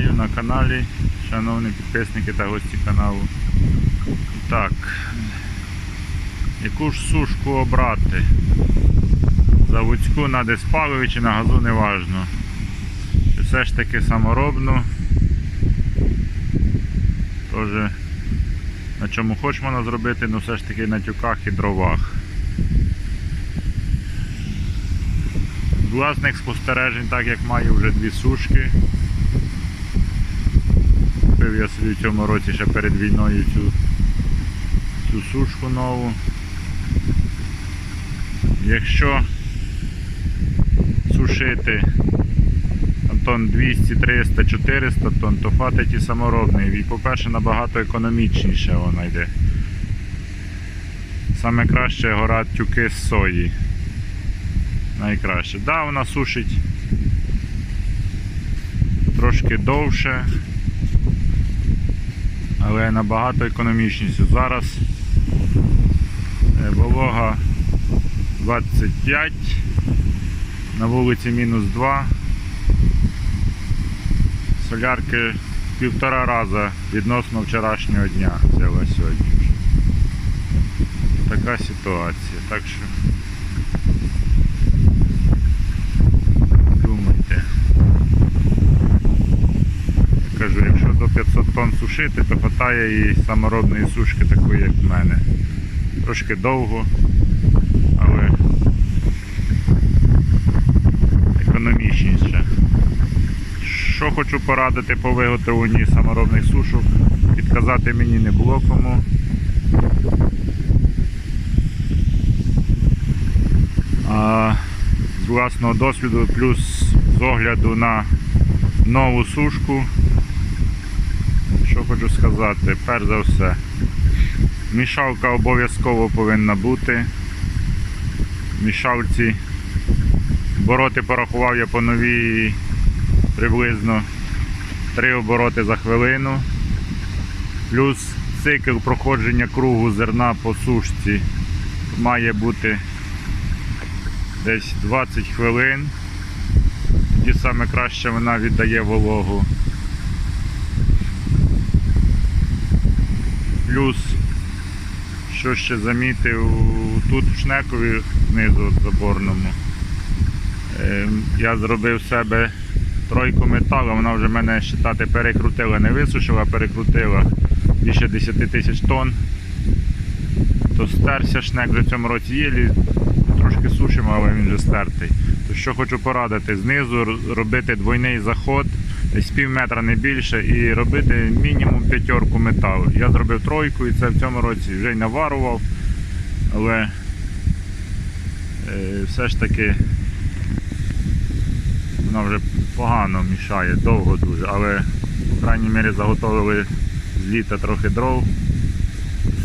Вітаю на каналі, шановні підписники та гості каналу. Так, яку ж сушку обрати? Заводську на диспалові чи на газу неважно. Чи все ж таки саморобну. Тоже на чому хоч можна зробити, ну все ж таки на тюках і дровах. Власних спостережень, так як маю вже дві сушки. Купив я собі в цьому році ще перед війною цю, цю сушку нову. Якщо сушити тонн 200, 300, 400 тонн, то хватить і саморобний. І, по-перше, набагато економічніше вона йде. Саме краще гора тюки з сої. Найкраще. Да, вона сушить трошки довше, але набагато економічніше. Зараз е, волога 25, на вулиці мінус 2. Солярки півтора рази відносно вчорашнього дня взяла сьогодні. Така ситуація. Так що думайте. Я кажу, якщо до 500 сушити, то хватає і саморобної сушки такої, як в мене. Трошки довго, але економічніше. Що хочу порадити по виготовленні саморобних сушок, підказати мені не було кому. А з власного досвіду, плюс з огляду на нову сушку. Що хочу сказати, перш за все, мішалка обов'язково повинна бути. Мішалці обороти порахував я по новій приблизно 3 обороти за хвилину. Плюс цикл проходження кругу зерна по сушці має бути десь 20 хвилин. Тоді саме краще вона віддає вологу. Плюс, що ще замітив, тут в шнекові знизу заборному. е, Я зробив себе тройку металу, вона вже мене считати перекрутила, не висушила, перекрутила більше 10 тисяч тонн. То стерся шнек вже в цьому році єлі, трошки сушимо, але він вже стертий. То що хочу порадити, знизу робити двойний заход, десь пів метра не більше, і робити мінімум п'ятерку металу. Я зробив тройку і це в цьому році вже й наварував, але е, все ж таки вона вже погано мішає, довго дуже, але в крайній мірі заготовили з літа трохи дров,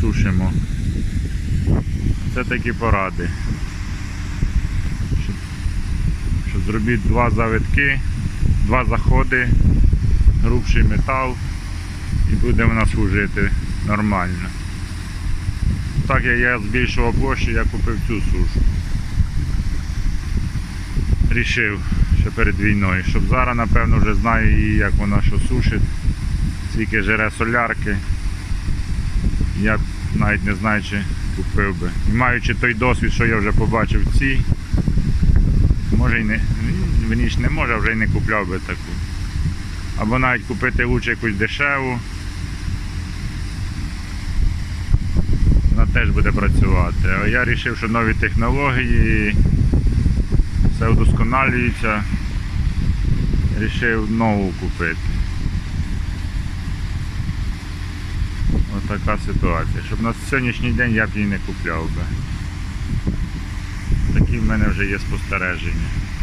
сушимо. Це такі поради. Що, що зробіть два завитки, два заходи, грубший метал і буде вона служити нормально. Так як я збільшував площу, я купив цю сушу. Рішив ще перед війною, щоб зараз напевно вже знаю її, як вона що сушить, скільки жере солярки. Я навіть не знаю, чи купив би. І маючи той досвід, що я вже побачив в цій, може і не, ж не може, вже й не купляв би таку. Або навіть купити лучше якусь дешеву. Вона теж буде працювати. А я вирішив, що нові технології все вдосконалюється. Рішив нову купити. Ось така ситуація. Щоб на сьогоднішній день я б її не купляв би. Такі в мене вже є спостереження.